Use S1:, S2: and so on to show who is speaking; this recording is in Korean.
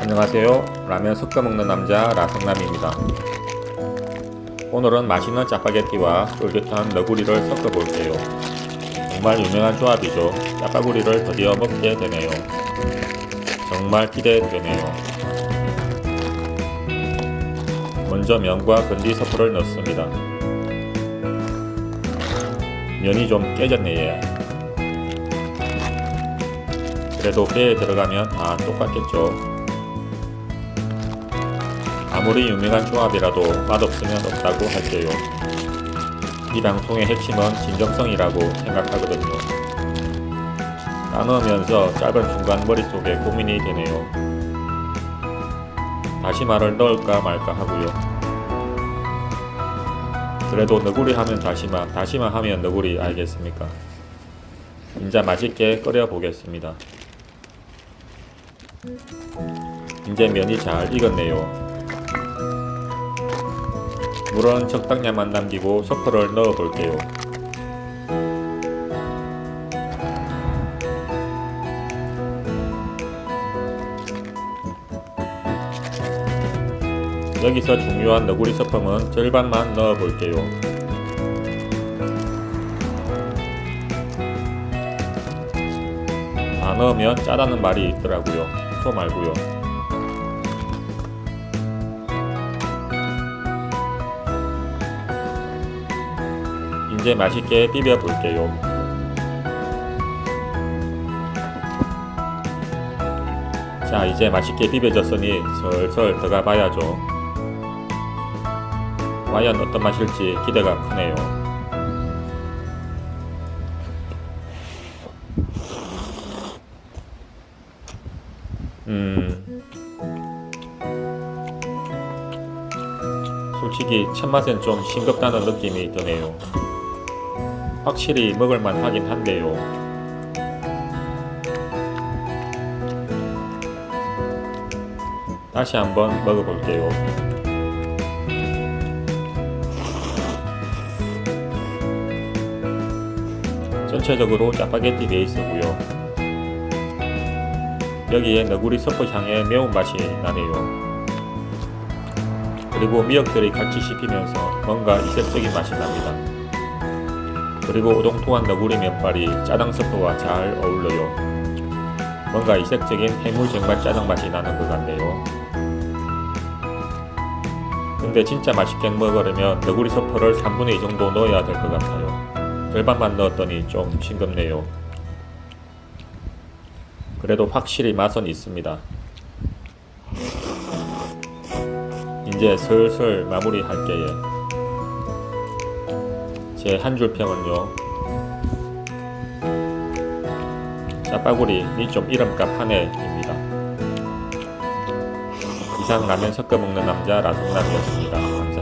S1: 안녕하세요. 라면 섞어 먹는 남자 라성남입니다. 오늘은 맛있는 짜파게티와 쫄깃한 너구리를 섞어 볼게요. 정말 유명한 조합이죠. 짜파구리를 드디어 먹게 되네요. 정말 기대되네요. 먼저 면과 건디 서프를 넣습니다. 면이 좀 깨졌네 얘. 그래도 회에 들어가면 다 똑같겠죠. 아무리 유명한 조합이라도 맛없으면 없다고 할게요. 이 방송의 핵심은 진정성이라고 생각하거든요. 나누면서 짧은 순간 머릿속에 고민이 되네요. 다시마를 넣을까 말까 하고요. 그래도 너구리 하면 다시마, 다시마 하면 너구리 알겠습니까? 이제 맛있게 끓여 보겠습니다. 이제 면이 잘 익었네요. 물은 적당량만 남기고 소포를 넣어 볼게요. 여기서 중요한 너구리 소품은 절반만 넣어 볼게요. 다 넣으면 짜다는 말이 있더라고요. 소 말고요. 이제 맛있게 비벼 볼게요. 자, 이제 맛있게 비벼졌으니 슬슬 들어가 봐야죠. 과연 어떤 맛일지 기대가 크네요. 음. 솔직히 첫 맛엔 좀 싱겁다는 느낌이 드네요. 확실히 먹을만 하긴 한데요. 다시 한번 먹어볼게요. 전체적으로 짜파게티 베이스고요. 여기에 너구리 서프 향의 매운맛이 나네요. 그리고 미역들이 같이 씹히면서 뭔가 이색적인 맛이 납니다. 그리고 오동통한 너구리 면발이 짜장 스프와 잘 어울려요. 뭔가 이색적인 해물 쟁반 짜장 맛이 나는 것 같네요. 근데 진짜 맛있게 먹으려면 너구리 스프를 3분의 2 정도 넣어야 될 것 같아요. 절반만 넣었더니 좀 싱겁네요. 그래도 확실히 맛은 있습니다. 이제 슬슬 마무리 할게요. 제 한 줄 평은요. 짜파구리 니좀 이름값 하네입니다. 이상 라면 섞어 먹는 남자 라성남이었습니다. 감사합니다.